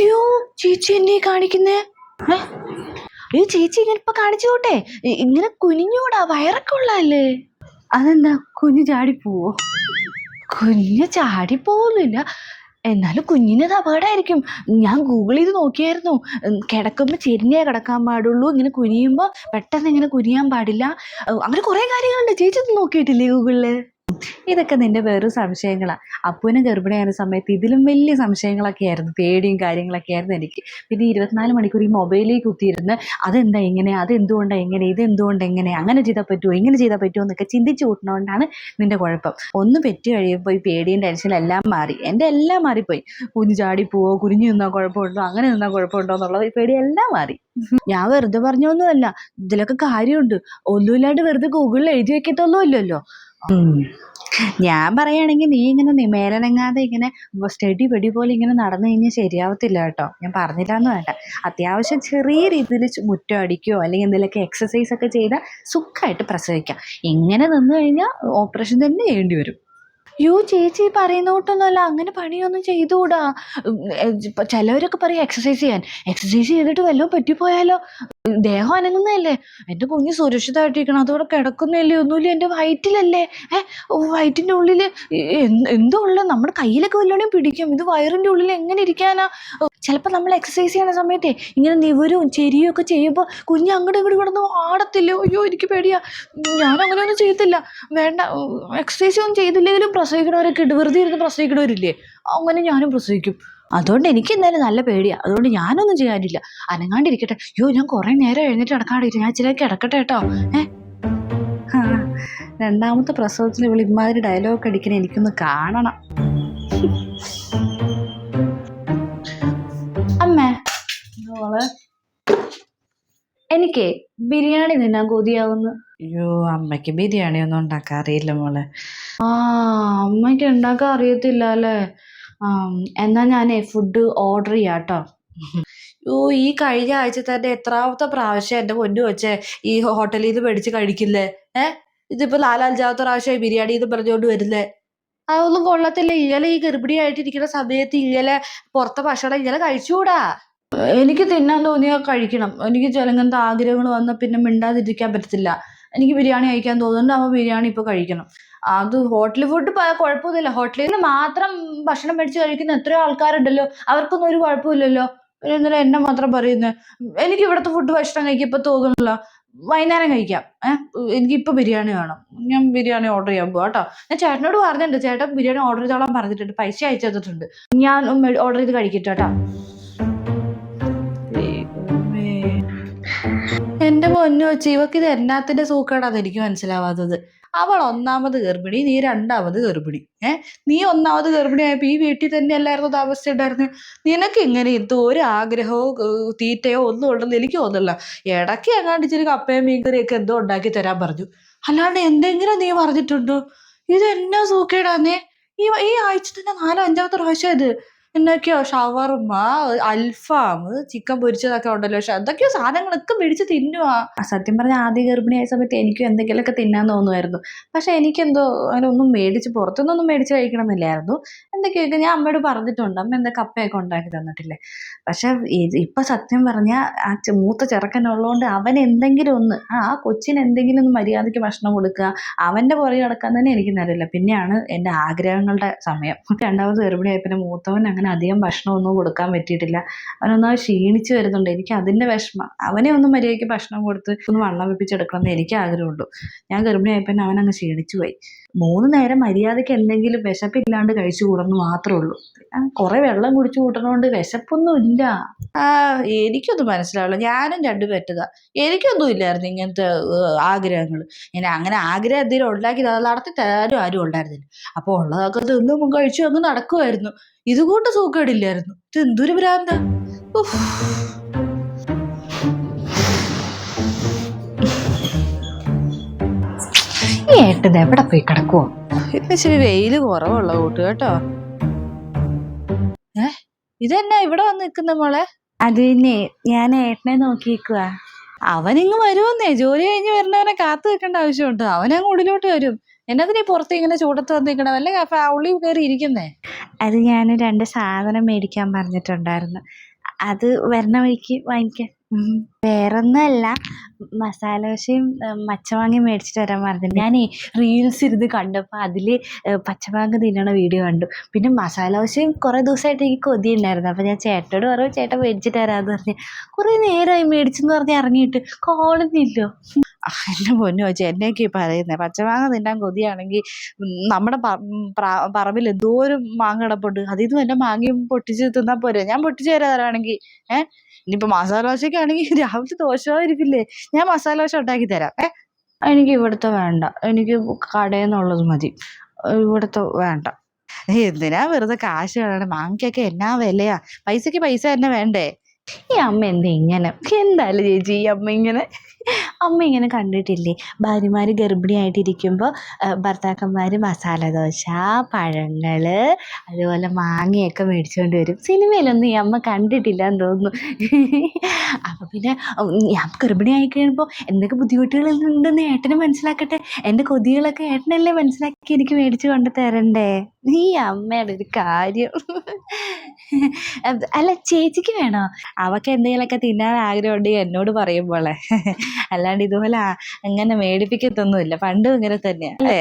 അയ്യോ ചേച്ചി എന്നെ കാണിക്കുന്നേ? അയ്യോ ചേച്ചി ഇങ്ങനെ ഇപ്പൊ കാണിച്ചു കൂട്ടെ ഇങ്ങനെ കുനിഞ്ഞൂടാ വയറൊക്കെ ഉള്ളല്ലേ അതെന്താ കുഞ്ഞു ചാടിപ്പോവോ കുഞ്ഞ് ചാടിപ്പോകുന്നില്ല എന്നാലും കുഞ്ഞിനത് അപകടമായിരിക്കും. ഞാൻ ഗൂഗിൾ ചെയ്ത് നോക്കിയായിരുന്നു. കിടക്കുമ്പോൾ ചെരിഞ്ഞേ കിടക്കാൻ പാടുള്ളൂ. ഇങ്ങനെ കുനിയുമ്പോൾ പെട്ടെന്ന് ഇങ്ങനെ കുനിയാൻ പാടില്ല. അങ്ങനെ കുറേ കാര്യങ്ങളുണ്ട്. ചേച്ചി നോക്കിയിട്ടില്ലേ ഗൂഗിളിൽ ഇതൊക്കെ നിന്റെ വെറും സംശയങ്ങളാണ് അപ്പൂനെ ഗർഭിണിയായ സമയത്ത് ഇതിലും വലിയ സംശയങ്ങളൊക്കെ ആയിരുന്നു. പേടിയും കാര്യങ്ങളൊക്കെ ആയിരുന്നു എനിക്ക്. പിന്നെ ഇരുപത്തിനാല് മണിക്കൂർ ഈ മൊബൈലിൽ കുത്തിയിരുന്ന് അതെന്താ എങ്ങനെ അതെന്തുകൊണ്ടാണ് എങ്ങനെ ഇതെന്തുകൊണ്ട് എങ്ങനെ അങ്ങനെ ചെയ്താൽ പറ്റുമോ ഇങ്ങനെ ചെയ്താൽ പറ്റുമോ എന്നൊക്കെ ചിന്തിച്ചു കൂട്ടുന്നതുകൊണ്ടാണ് നിന്റെ കുഴപ്പം. ഒന്ന് പെറ്റി കഴിയുമ്പോൾ ഈ പേടിയും ടെൻഷനും എല്ലാം മാറി. എന്റെ എല്ലാം മാറിപ്പോയി. കുഞ്ഞു ചാടി പോവോ? കുഞ്ഞു നിന്നാൽ കുഴപ്പമുണ്ടോ? അങ്ങനെ നിന്നാൽ കുഴപ്പമുണ്ടോ? എന്നുള്ളത് ഈ പേടി എല്ലാം മാറി. ഞാൻ വെറുതെ പറഞ്ഞൊന്നുമല്ല. ഇതിലൊക്കെ കാര്യമുണ്ട്. ഒന്നുമില്ലാണ്ട് വെറുതെ ഗൂഗിളിൽ എഴുതി വെക്കത്തൊന്നും ഇല്ലല്ലോ ഞാൻ പറയുകയാണെങ്കിൽ നീ ഇങ്ങനെ നി- മേലനങ്ങാതെ ഇങ്ങനെ സ്റ്റഡി വെടി പോലെ ഇങ്ങനെ നടന്നു കഴിഞ്ഞാൽ ശരിയാവത്തില്ല കേട്ടോ. ഞാൻ പറഞ്ഞില്ല എന്ന് വേണ്ട. അത്യാവശ്യം ചെറിയ രീതിയിൽ മുറ്റം അടിക്കുകയോ അല്ലെങ്കിൽ എന്തെങ്കിലുമൊക്കെ എക്സസൈസ് ഒക്കെ ചെയ്താൽ സുഖമായിട്ട് പ്രസവിക്കാം. ഇങ്ങനെ നിന്ന് കഴിഞ്ഞാൽ ഓപ്പറേഷൻ തന്നെ ചെയ്യേണ്ടി വരും. യു ചേച്ചി ഈ പറയുന്ന കൂട്ടൊന്നുമല്ല അങ്ങനെ പണിയൊന്നും ചെയ്തുകൂടാ. ചിലവരൊക്കെ പറയും എക്സസൈസ് ചെയ്യാൻ. എക്സസൈസ് ചെയ്തിട്ട് വല്ലതും പറ്റിപ്പോയാലോ? ദേഹം അനങ്ങുന്നതല്ലേ എന്റെ കുഞ്ഞ് സുരക്ഷിതമായിട്ടിരിക്കണം അതുകൂടെ കിടക്കുന്നതല്ലേ? ഒന്നുമില്ല എന്റെ വയറ്റിലല്ലേ? ഏ വയറ്റിന്റെ ഉള്ളിൽ എന്തോ ഉള്ള? നമ്മുടെ കയ്യിലൊക്കെ വല്ലോണേയും പിടിക്കും. ഇത് വയറിന്റെ ഉള്ളിൽ എങ്ങനെ ഇരിക്കാനാ? ചിലപ്പോൾ നമ്മൾ എക്സസൈസ് ചെയ്യുന്ന സമയത്തെ ഇങ്ങനെ നിവരും ചെരിയും ഒക്കെ ചെയ്യുമ്പോൾ കുഞ്ഞ് അങ്ങോട്ട് ഇങ്ങോട്ട് കിടന്ന് ആടത്തില്ലേ? അയ്യോ എനിക്ക് പേടിയാ. ഞാൻ അങ്ങനെയൊന്നും ചെയ്യത്തില്ല. വേണ്ട എക്സസൈസ് ഒന്നും ചെയ്തില്ലെങ്കിലും പ്രസവിക്കണവരൊക്കെ ഇട്. വെറുതെ ഇരുന്ന് പ്രസവിക്കണവരില്ലേ? അങ്ങനെ ഞാനും പ്രസവിക്കും. അതുകൊണ്ട് എനിക്ക് എന്തായാലും നല്ല പേടിയാണ് അതുകൊണ്ട് ഞാനൊന്നും ചെയ്യാനില്ല. അനങ്ങാണ്ടിരിക്കട്ടെ. അയ്യോ ഞാൻ കുറേ നേരം എഴുന്നേറ്റ് നടക്കാണ്ടിരിക്കും ഞാൻ ഇച്ചിരി കിടക്കട്ടെ കേട്ടോ. ഏ? രണ്ടാമത്തെ പ്രസവത്തിൽ ഇവൾ ഇമാതിരി ഡയലോഗ് അടിക്കണ എനിക്കൊന്ന് കാണണം. അമ്മേ. മോളെ. എനിക്ക് ബിരിയാണി തിന്നാൻ കൊതിയാവുന്നു. അയ്യോ അമ്മയ്ക്ക് ബിരിയാണി ഒന്നും ഉണ്ടാക്കാൻ അറിയില്ല മോളെ. ആ അമ്മയ്ക്ക് ഉണ്ടാക്കാൻ അറിയത്തില്ല അല്ലേ? ആ എന്നാ ഞാനേ ഫുഡ് ഓർഡർ ചെയ്യാം കേട്ടോ ഓ ഈ കഴിഞ്ഞ ആഴ്ച തന്നെ എത്രാമത്തെ പ്രാവശ്യം എന്റെ പൊന്നു വെച്ചേ ഈ ഹോട്ടലിൽ നിന്ന് മേടിച്ച് കഴിക്കില്ലേ? ഏ? ഇതിപ്പോ നാലഞ്ചാമത്തെ പ്രാവശ്യമായി ബിരിയാണി എന്ന് പറഞ്ഞുകൊണ്ട് വരുന്നേ. അതൊന്നും കൊള്ളത്തില്ല. ഇങ്ങനെ ഈ ഗർഭിണിയായിട്ടിരിക്കുന്ന സമയത്ത് ഇങ്ങനെ പുറത്തെ ഭക്ഷണം ഇങ്ങനെ കഴിച്ചുകൂടാ എനിക്ക് തിന്നാൻ തോന്നിയാൽ കഴിക്കണം. എനിക്ക് ചിലങ്ങനത്തെ ആഗ്രഹങ്ങൾ വന്നാൽ പിന്നെ മിണ്ടാതിരിക്കാൻ പറ്റത്തില്ല. എനിക്ക് ബിരിയാണി കഴിക്കാൻ തോന്നുന്നുണ്ട്. അപ്പോൾ ബിരിയാണി ഇപ്പോൾ കഴിക്കണം. അത് ഹോട്ടൽ ഫുഡ് കുഴപ്പമൊന്നുമില്ല. ഹോട്ടലിൽ നിന്ന് മാത്രം ഭക്ഷണം മേടിച്ച് കഴിക്കുന്ന എത്രയോ ആൾക്കാരുണ്ടല്ലോ. അവർക്കൊന്നും ഒരു കുഴപ്പമില്ലല്ലോ. പിന്നെ എന്നെ മാത്രം പറയുന്നത് എനിക്ക് ഇവിടുത്തെ ഫുഡ് ഭക്ഷണം കഴിക്കാൻ ഇപ്പോൾ തോന്നുന്നില്ല. വൈകുന്നേരം കഴിക്കാം. ഏഹ് എനിക്കിപ്പോൾ ബിരിയാണി വേണം. ഞാൻ ബിരിയാണി ഓർഡർ ചെയ്യാൻ പോവാം കേട്ടോ. ഞാൻ ചേട്ടനോട് പറഞ്ഞിട്ടുണ്ട് ചേട്ടൻ ബിരിയാണി ഓർഡർ ചെയ്തോളാൻ പറഞ്ഞിട്ടുണ്ട്. പൈസ അയച്ചു തന്നിട്ടുണ്ട്. ഞാൻ ഓർഡർ ചെയ്ത് കഴിക്കട്ടെ കേട്ടോ. പൊന്നു വെച്ച് ഇവക്ക് ഇത് എന്നാത്തിന്റെ സൂക്കേടാന്ന് എനിക്ക് മനസ്സിലാവാത്തത്. അവൾ ഒന്നാമത് ഗർഭിണി നീ രണ്ടാമത് ഗർഭിണി. ഏ? നീ ഒന്നാമത് ഗർഭിണിയായപ്പോ ഈ വീട്ടിൽ തന്നെ അല്ലായിരുന്നു ഉണ്ടായിരുന്നു നിനക്ക് ഇങ്ങനെ ഇത് ഒരു ആഗ്രഹമോ തീറ്റയോ ഒന്നും ഉണ്ടെന്ന് എനിക്ക് തോന്നുന്നില്ല. ഇടയ്ക്ക് എങ്ങാണ്ട് ഇച്ചിരി കപ്പയും മീൻകറിയൊക്കെ എന്തോ ഉണ്ടാക്കി തരാൻ പറഞ്ഞു. അല്ലാണ്ട് എന്തെങ്കിലും നീ പറഞ്ഞിട്ടുണ്ടോ? ഇത് എന്നാ സൂക്കേടാന്നേ? ഈ ഈ ആഴ്ച തന്നെ നാലോ അഞ്ചാമത്തെ പ്രാവശ്യം ഇത് എന്നൊക്കെയോ ഷവർമ്മ അൽഫാം ചിക്കൻ പൊരിച്ചതൊക്കെ ഉണ്ടല്ലോ. പക്ഷെ എന്തൊക്കെയോ സാധനങ്ങളൊക്കെ മേടിച്ച് തിന്നുവാ. സത്യം പറഞ്ഞ ആദ്യ ഗർഭിണിയായ സമയത്ത് എനിക്കും എന്തെങ്കിലുമൊക്കെ തിന്നാൻ തോന്നുമായിരുന്നു. പക്ഷെ എനിക്കെന്തോ അങ്ങനെ ഒന്നും മേടിച്ച് പുറത്തുനിന്നൊന്നും മേടിച്ച് കഴിക്കണമെന്നില്ലായിരുന്നു. എന്തൊക്കെയൊക്കെ ഞാൻ അമ്മയോട് പറഞ്ഞിട്ടുണ്ട്. അമ്മ എന്താ കപ്പയൊക്കെ ഉണ്ടാക്കി തന്നിട്ടില്ലേ? പക്ഷെ ഇപ്പൊ സത്യം പറഞ്ഞാൽ ആ മൂത്ത ചെറുക്കനുള്ളതുകൊണ്ട് അവൻ എന്തെങ്കിലും ഒന്ന് ആ കൊച്ചിന് എന്തെങ്കിലും ഒന്ന് മര്യാദയ്ക്ക് ഭക്ഷണം കൊടുക്കുക. അവന്റെ പുറകെ നടക്കാൻ തന്നെ എനിക്ക് നേരമില്ല. പിന്നെയാണ് എന്റെ ആഗ്രഹങ്ങളുടെ സമയം. രണ്ടാമത് ഗർഭിണിയായി പിന്നെ മൂത്തവൻ അങ്ങനെ അധികം ഭക്ഷണമൊന്നും കൊടുക്കാൻ പറ്റിയിട്ടില്ല. അവനൊന്ന് ക്ഷീണിച്ച് വരുന്നുണ്ട്. എനിക്ക് അതിന്റെ വിഷമം. അവനെ ഒന്ന് മര്യാദയ്ക്ക് ഭക്ഷണം കൊടുത്ത് ഒന്ന് വണ്ണം വെപ്പിച്ചെടുക്കണം എന്ന് എനിക്ക് ആഗ്രഹമുള്ളൂ ഞാൻ ഗർഭിണിയായപ്പോൾ അവൻ അങ്ങ് ക്ഷീണിച്ചു പോയി. മൂന്ന് നേരം മര്യാദയ്ക്ക് എന്തെങ്കിലും വിശപ്പില്ലാണ്ട് കഴിച്ചു കൂടെന്ന് മാത്രമേ ഉള്ളൂ. കുറേ കുറെ വെള്ളം കുടിച്ചു കൂട്ടണോണ്ട് വിശപ്പൊന്നും ഇല്ല. ആ എനിക്കൊന്നും മനസ്സിലാവില്ല. ഞാനും രണ്ടു പറ്റുക എനിക്കൊന്നും ഇല്ലായിരുന്നു ഇങ്ങനത്തെ ആഗ്രഹങ്ങൾ ഇങ്ങനെ അങ്ങനെ ആഗ്രഹം എന്തെങ്കിലും ഉണ്ടാക്കി നടത്തി തരാനും ആരും ഉണ്ടായിരുന്നില്ല. അപ്പോൾ ഉള്ളതൊക്കെ തിന്നും കഴിച്ചു അങ്ങ് നടക്കുമായിരുന്നു ഇതുകൊണ്ട് സൂക്കേടില്ലായിരുന്നു ഇത് എന്തൊരു ഭ്രാന്ത ഏട്ടത് എവിടെ പോയി കിടക്കുവോ? ഇന്ന് ഇച്ചിരി വെയിൽ കുറവുള്ള കൂട്ട് കേട്ടോ. ഏ? ഇതെന്നാ ഇവിടെ വന്ന് നിൽക്കുന്ന മോളെ? അത് പിന്നെ ഞാൻ ഏട്ടനെ നോക്കിയിരിക്കുക അവനിങ്ങ് വരുമെന്നേ. ജോലി കഴിഞ്ഞ് വരുന്നവനെ കാത്തു നിൽക്കേണ്ട ആവശ്യമുണ്ട്. അവനങ്ങ് ഉള്ളിലോട്ട് വരും. എന്നതിനീ പുറത്ത് ഇങ്ങനെ ചൂടത്ത് വന്നിരിക്കണം വല്ല ഉള്ളി കയറി ഇരിക്കുന്നേ അത് ഞാൻ രണ്ട് സാധനം മേടിക്കാൻ പറഞ്ഞിട്ടുണ്ടായിരുന്നു അത് വരണ വഴിക്ക് വാങ്ങിക്കാം. വേറൊന്നുമല്ല. മസാല ദോശയും ഏഹ്, മേടിച്ചിട്ട് വരാൻ പറഞ്ഞിട്ടുണ്ട്. ഞാൻ റീൽസ് ഇരുന്ന് കണ്ടപ്പോൾ അതിൽ പച്ചമാങ്ങ തിന്നണ വീഡിയോ കണ്ടു. പിന്നെ മസാല ദോശയും കുറേ ദിവസമായിട്ട് എനിക്ക് കൊതി ഉണ്ടായിരുന്നു അപ്പോൾ ഞാൻ ചേട്ടനോട് പറഞ്ഞു ചേട്ടൻ മേടിച്ചിട്ട് വരാമെന്ന് പറഞ്ഞു. കുറേ നേരമായി മേടിച്ചെന്ന് പറഞ്ഞ് ഇറങ്ങിയിട്ട് കോളുന്നില്ലോ എന്റെ പൊന്നു വെച്ചാൽ എന്നെയൊക്കെ പറയുന്നത് പച്ചമാങ്ങ തിന്നാൻ കൊതിയാണെങ്കിൽ നമ്മുടെ പറമ്പിൽ എന്തോരം മാങ്ങ കിടപ്പുണ്ട്. അതിൽ നിന്ന് മാങ്ങയും പൊട്ടിച്ച് തിന്നാൽ പോരെ. ഞാൻ പൊട്ടിച്ച് തരാം തരാണെങ്കിൽ ഏഹ് ഇനിയിപ്പോൾ മസാല ദോശയ്ക്കാണെങ്കിൽ രാവിലെ ദോശ ഇരിക്കില്ലേ ഞാൻ മസാല ദോശ ഉണ്ടാക്കി തരാം. ഏ? എനിക്ക് ഇവിടുത്തെ വേണ്ട. എനിക്ക് കടയിൽ നിന്നുള്ളത് മതി. ഇവിടുത്തെ വേണ്ട. എന്തിനാ വെറുതെ കാശ് കളയണം? മാങ്ങയ്ക്കൊക്കെ എന്നാ വിലയാ? പൈസക്ക് പൈസ തന്നെ വേണ്ടേ? ഈ അമ്മ എന്താ ഇങ്ങനെ? എന്തായാലും ചേച്ചി ഈ അമ്മ ഇങ്ങനെ അമ്മ ഇങ്ങനെ കണ്ടിട്ടില്ലേ? ഭാര്യമാർ ഗർഭിണിയായിട്ടിരിക്കുമ്പോൾ ഭർത്താക്കന്മാർ മസാല ദോശ പഴങ്ങൾ അതുപോലെ മാങ്ങയൊക്കെ മേടിച്ചുകൊണ്ട് വരും. സിനിമയിലൊന്നും ഈ അമ്മ കണ്ടിട്ടില്ല എന്ന് തോന്നുന്നു. അപ്പോൾ പിന്നെ ഞാൻ ഗർഭിണിയായി കഴിയുമ്പോൾ എന്തൊക്കെ ബുദ്ധിമുട്ടുകൾ ഉണ്ടെന്ന് ഏട്ടന് മനസ്സിലാക്കട്ടെ. എന്റെ കൊതികളൊക്കെ ഏട്ടനല്ലേ മനസ്സിലാക്കി എനിക്ക് മേടിച്ചു കൊണ്ട് തരണ്ടേ? നീ അമ്മയുടെ ഒരു കാര്യം. അല്ല ചേച്ചിക്ക് വേണോ? അവൾക്ക് എന്തെങ്കിലുമൊക്കെ തിന്നാൻ ആഗ്രഹം ഉണ്ടെങ്കിൽ എന്നോട് പറയും പോലെ അല്ലാണ്ട് ഇതുപോലെ അങ്ങനെ മേടിപ്പിക്കത്തൊന്നുമില്ല. പണ്ടും ഇങ്ങനെ തന്നെയാ. അല്ലേ?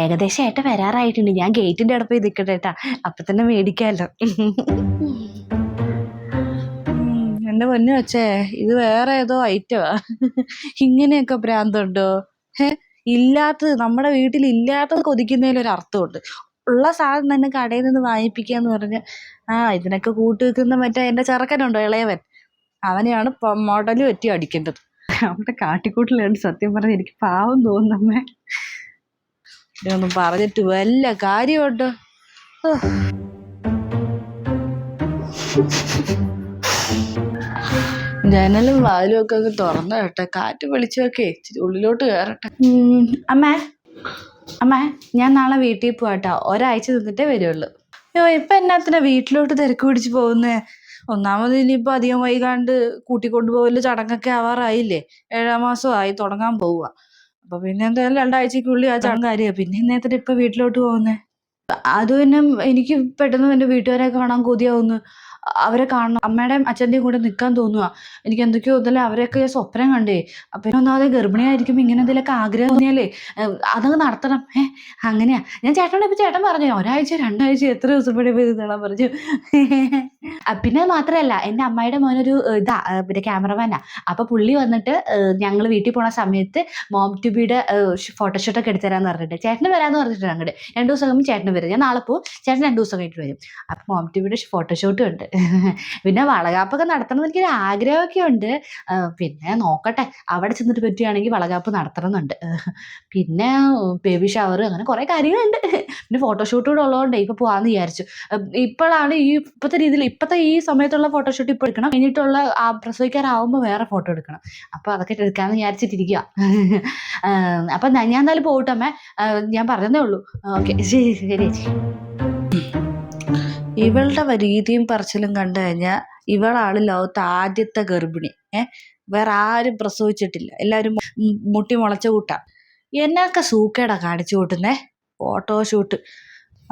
ഏകദേശം ഏട്ട വരാറായിട്ടുണ്ട്. ഞാൻ ഗേറ്റിന്റെ അവിടെ പോയി നിൽക്കട്ടെ ഏട്ടാ. അപ്പൊ തന്നെ മേടിക്കാമല്ലോ എന്റെ പൊന്നു വെച്ചേ ഇത് വേറെ ഏതോ ഐറ്റമാ ഇങ്ങനെയൊക്കെ ഭ്രാന്തുണ്ടോ? ഹേ ഇല്ലാത്തത് നമ്മുടെ വീട്ടിൽ ഇല്ലാത്തത് കൊതിക്കുന്നതിൽ ഒരു അർത്ഥമുണ്ട് ഉള്ള സാധനം തന്നെ കടയിൽ നിന്ന് വാങ്ങിപ്പിക്കുക എന്ന് പറഞ്ഞ് ആ ഇതിനൊക്കെ കൂട്ട് വെക്കുന്ന മറ്റേ എന്റെ ചെറുക്കനുണ്ടോ ഇളയവൻ? അവനെയാണ് മോഡലും പറ്റി അടിക്കേണ്ടത്. അവിടെ കാട്ടിക്കൂട്ടിലാണ് സത്യം പറഞ്ഞ എനിക്ക് പാവം തോന്നുന്നമ്മേ ഇതൊന്നും പറഞ്ഞിട്ട് വല്ല കാര്യമുണ്ട്. ജനലും വാതിലും ഒക്കെ തുറന്നു കേട്ടെ. കാറ്റ് വെളിച്ചമൊക്കെ ഇച്ചിരി ഉള്ളിലോട്ട് കയറട്ടെ. അമ്മേ. അമ്മേ ഞാൻ നാളെ വീട്ടിൽ പോവാട്ടോ. ഒരാഴ്ച നിന്നിട്ടേ വരുള്ളൂ. അയ്യോ ഇപ്പൊ എന്നാത്തിനാ വീട്ടിലോട്ട് തിരക്ക് പിടിച്ച് പോകുന്നേ? ഒന്നാമത് ഇനിയിപ്പോ അധികം വൈകാണ്ട് കൂട്ടിക്കൊണ്ടുപോകൽ ചടങ്ങൊക്കെ ആവാറായില്ലേ? ഏഴാം മാസം ആയി തുടങ്ങാൻ പോവുക അപ്പൊ പിന്നെ എന്തായാലും രണ്ടാഴ്ചക്കുള്ളിൽ ആ ചടങ്ങ് കാര്യ പിന്നെ നേരത്തെ ഇപ്പൊ വീട്ടിലോട്ട് പോകുന്നേ? അത് പിന്നെ എനിക്ക് പെട്ടെന്ന് എന്റെ വീട്ടുകാരെ കാണാൻ കൊതിയാവുന്നു. അവരെ കാണണം. അമ്മയുടെയും അച്ഛന്റെയും കൂടെ നിൽക്കാൻ തോന്നുക എനിക്ക് എന്തൊക്കെയോ ഇതല്ലേ അവരെയൊക്കെ സ്വപ്നം കണ്ടേ. അപ്പം പിന്നെ ഒന്നാമത് ഗർഭിണിയായിരിക്കുമ്പോൾ ഇങ്ങനെ എന്തെങ്കിലുമൊക്കെ ആഗ്രഹം തോന്നിയാലേ അതങ്ങ് നടത്തണം. ഏ അങ്ങനെയാ. ഞാൻ ചേട്ടനോട് ഇപ്പം ചേട്ടൻ പറഞ്ഞു ഒരാഴ്ച രണ്ടാഴ്ച എത്ര ദിവസം പണി പോയി നിന്നോളാൻ പറഞ്ഞു. പിന്നെ മാത്രമല്ല എന്റെ അമ്മയുടെ മോനൊരു ഇതാ പിന്നെ ക്യാമറമാനാ. അപ്പോൾ പുള്ളി വന്നിട്ട് ഞങ്ങൾ വീട്ടിൽ പോണ സമയത്ത് മോം ട്യൂബിയുടെ ഫോട്ടോഷൂട്ടൊക്കെ എടുത്തു തരാമെന്ന് പറഞ്ഞിട്ട് ചേട്ടന് വരാമെന്ന് പറഞ്ഞിട്ടുണ്ട് അങ്ങോട്ട് രണ്ട് ദിവസം കഴിയുമ്പോൾ ചേട്ടന് വരും. ഞാൻ നാളെ പോകും ചേട്ടൻ രണ്ട് ദിവസം കഴിഞ്ഞിട്ട് വരും. അപ്പം മോം ട്യൂബിയുടെ ഫോട്ടോഷൂട്ടും ഉണ്ട് പിന്നെ വളകാപ്പൊക്കെ നടത്തണം എന്ന് എനിക്കൊരു ആഗ്രഹമൊക്കെ ഉണ്ട്. പിന്നെ നോക്കട്ടെ. അവിടെ ചെന്നിട്ട് പറ്റുകയാണെങ്കിൽ വളകാപ്പ് നടത്തണം എന്നുണ്ട് പിന്നെ ബേബി ഷവർ അങ്ങനെ കുറേ കാര്യങ്ങളുണ്ട്. പിന്നെ ഫോട്ടോഷൂട്ട് കൂടെ ഉള്ളതുകൊണ്ട് ഇപ്പൊ പോവാന്ന് വിചാരിച്ചു. ഇപ്പോഴാണ് ഈ ഇപ്പോഴത്തെ രീതിയിൽ ഇപ്പോഴത്തെ ഈ സമയത്തുള്ള ഫോട്ടോഷൂട്ട് ഇപ്പൊ എടുക്കണം. കഴിഞ്ഞിട്ടുള്ള ആ പ്രസവിക്കാറാവുമ്പോൾ വേറെ ഫോട്ടോ എടുക്കണം. അപ്പോൾ അതൊക്കെ എടുക്കാമെന്ന് വിചാരിച്ചിട്ടിരിക്കുക അപ്പം ഞാൻ എന്തായാലും പോകട്ടമ്മേ ഞാൻ പറഞ്ഞതേ ഉള്ളൂ. ഓക്കെ. ശരി ശരി ചേച്ചി. ഇവളുടെ രീതിയും പറച്ചിലും കണ്ടു കഴിഞ്ഞാൽ ഇവളാണ് ലോകത്തെ ആദ്യത്തെ ഗർഭിണി. ഏഹ് വേറെ ആരും പ്രസവിച്ചിട്ടില്ല. എല്ലാവരും മുട്ടി മുളച്ച കൂട്ടാ. എന്നൊക്കെ സൂക്കേടാ കാണിച്ചു കൂട്ടുന്നേ. ഫോട്ടോഷൂട്ട്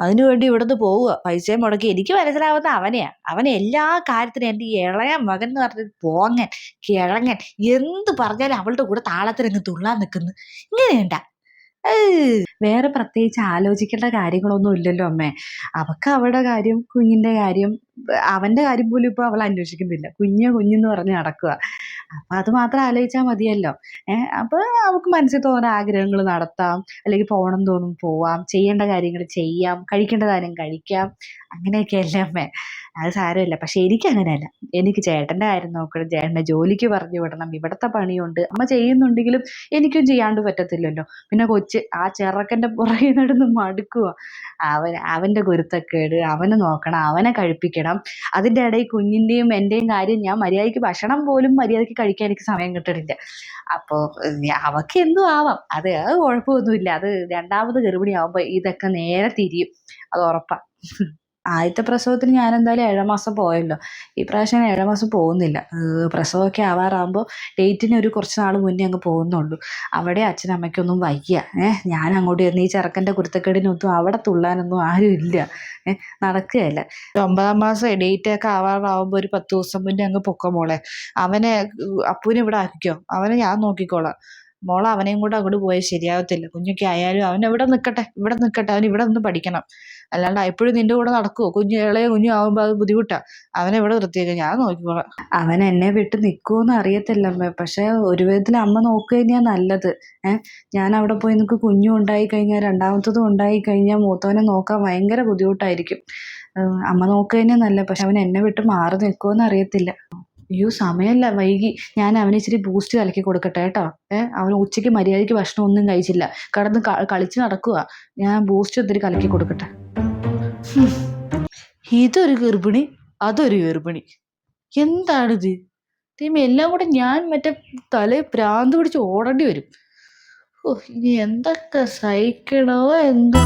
അതിനു വേണ്ടി ഇവിടുന്ന് പോവുക പൈസയും മുടക്കി. എനിക്ക് മനസ്സിലാവുന്ന അവനെയാ. അവൻ എല്ലാ കാര്യത്തിനും ഈ ഇളയ മകൻ എന്ന് പറഞ്ഞ പോങ്ങൻ കിഴങ്ങൻ എന്ത് പറഞ്ഞാലും അവളുടെ കൂടെ താളത്തിനങ്ങ് തുള്ളാൻ നിൽക്കുന്നു. ഇങ്ങനെയുണ്ട. വേറെ പ്രത്യേകിച്ച് ആലോചിക്കേണ്ട കാര്യങ്ങളൊന്നും ഇല്ലല്ലോ അമ്മേ. അവക്ക് അവളുടെ കാര്യം കുഞ്ഞിന്റെ കാര്യം അവന്റെ കാര്യം പോലും ഇപ്പൊ അവൾ അന്വേഷിക്കുന്നില്ല. കുഞ്ഞ് കുഞ്ഞെന്ന് പറഞ്ഞ് നടക്കുക അപ്പൊ അത് മാത്രം ആലോചിച്ചാൽ മതിയല്ലോ. ഏഹ് അപ്പൊ നമുക്ക് മനസ്സിൽ തോന്നുന്ന ആഗ്രഹങ്ങൾ നടത്താം അല്ലെങ്കിൽ പോകണം തോന്നും പോവാം ചെയ്യേണ്ട കാര്യങ്ങൾ ചെയ്യാം കഴിക്കേണ്ട കാര്യം കഴിക്കാം അങ്ങനെയൊക്കെ അല്ലേ അമ്മേ? അത് സാരമില്ല. പക്ഷെ എനിക്ക് അങ്ങനെയല്ല. എനിക്ക് ചേട്ടന്റെ കാര്യം നോക്കണം ചേട്ടനെ ജോലിക്ക് പറഞ്ഞു വിടണം ഇവിടുത്തെ പണിയുണ്ട്. അമ്മ ചെയ്യുന്നുണ്ടെങ്കിലും എനിക്കും ചെയ്യാണ്ട് പറ്റത്തില്ലല്ലോ. പിന്നെ കൊച്ച് ആ ചെറുക്കന്റെ പുറകെ നടന്ന് മടുക്കുക അവൻ അവന്റെ ഗുരുത്തക്കേട് അവനെ നോക്കണം അവനെ കഴിപ്പിക്കണം. അതിന്റെ ഇടയിൽ കുഞ്ഞിന്റെയും എന്റെയും കാര്യം ഞാൻ മര്യാദയ്ക്ക് ഭക്ഷണം പോലും മര്യാദയ്ക്ക് കഴിക്കാൻ എനിക്ക് സമയം കിട്ടണില്ല. അപ്പോൾ അവക്ക് എന്തും ആവാം. അത് അത് കുഴപ്പമൊന്നുമില്ല. അത് രണ്ടാമത് ഗർഭിണി ആവുമ്പോൾ ഇതൊക്കെ നേരെ തിരിയും. അത് ഉറപ്പാ. ആദ്യത്തെ പ്രസവത്തിന് ഞാൻ എന്തായാലും ഏഴാം മാസം പോയല്ലോ. ഈ പ്രാവശ്യം ഏഴാം മാസം പോകുന്നില്ല. പ്രസവമൊക്കെ ആവാറാകുമ്പോൾ ഡേറ്റിന് ഒരു കുറച്ച് നാൾ മുന്നേ അങ്ങ് പോകുന്നുള്ളൂ. അവിടെ അച്ഛനമ്മയ്ക്കൊന്നും വയ്യ. ഏഹ് ഞാൻ അങ്ങോട്ട് ചെന്ന് ഈ ചെറുക്കന്റെ കുരുത്തക്കേടിനൊന്നും അവിടെ തുള്ളാനൊന്നും ആരും ഇല്ല. ഏഹ് നടക്കുകയല്ല. ഒമ്പതാം മാസം ഡേറ്റ് ഒക്കെ ആവാറാവുമ്പോൾ ഒരു പത്ത് ദിവസം മുന്നേ അങ്ങ് പൊക്കമോളെ അവനെ അപ്പൂനെ ഇവിടെ ആക്കിക്കോ. അവനെ ഞാൻ നോക്കിക്കോളാം. മോളെ അവനെയും കൂടെ അങ്ങോട്ട് പോയാൽ ശരിയാവത്തില്ല. കുഞ്ഞൊക്കെ ആയാലും അവൻ എവിടെ നിൽക്കട്ടെ ഇവിടെ നിൽക്കട്ടെ അവൻ ഇവിടെ നിന്ന് പഠിക്കണം. അല്ലാണ്ട് എപ്പോഴും നിന്റെ കൂടെ നടക്കുവോ? കുഞ്ഞ് ഇളയ കുഞ്ഞു ആവുമ്പോൾ അത് ബുദ്ധിമുട്ടാ. അവനെവിടെ ഇവിടെ നിർത്തിയേക്ക് ഞാൻ നോക്കിക്കോളാം. അവൻ എന്നെ വിട്ട് നിൽക്കുമെന്ന് അറിയത്തില്ല അമ്മ പക്ഷെ ഒരു വിധത്തിൽ അമ്മ നോക്കുക തന്നെയാ നല്ലത്. ഏഹ് ഞാൻ അവിടെ പോയി നിനക്ക് കുഞ്ഞു ഉണ്ടായി കഴിഞ്ഞാൽ രണ്ടാമത്തതും ഉണ്ടായി കഴിഞ്ഞാൽ മൂത്തവനെ നോക്കാൻ ഭയങ്കര ബുദ്ധിമുട്ടായിരിക്കും. അമ്മ നോക്കുക തന്നെയാ നല്ലത്. പക്ഷെ അവൻ എന്നെ വിട്ട് മാറി നിൽക്കുമെന്ന് അറിയത്തില്ല. അയ്യോ സമയമല്ല വൈകി. ഞാൻ അവന് ഇച്ചിരി ബൂസ്റ്റ് കലക്കി കൊടുക്കട്ടെ കേട്ടോ. ഏഹ് അവൻ ഉച്ചയ്ക്ക് മര്യാദയ്ക്ക് ഭക്ഷണം ഒന്നും കഴിച്ചില്ല. കടന്ന് കളിച്ച് നടക്കുക. ഞാൻ ബൂസ്റ്റ് ഒത്തിരി കലക്കി കൊടുക്കട്ടെ. ഇതൊരു ഗർഭിണി അതൊരു ഗർഭിണി. എന്താണിത്? തീമ എല്ലാം കൂടെ ഞാൻ മറ്റേ തല പ്രാന്ത് പിടിച്ച് ഓടേണ്ടി വരും. ഓ ഇനി എന്തൊക്കെ സഹിക്കണോ എന്തോ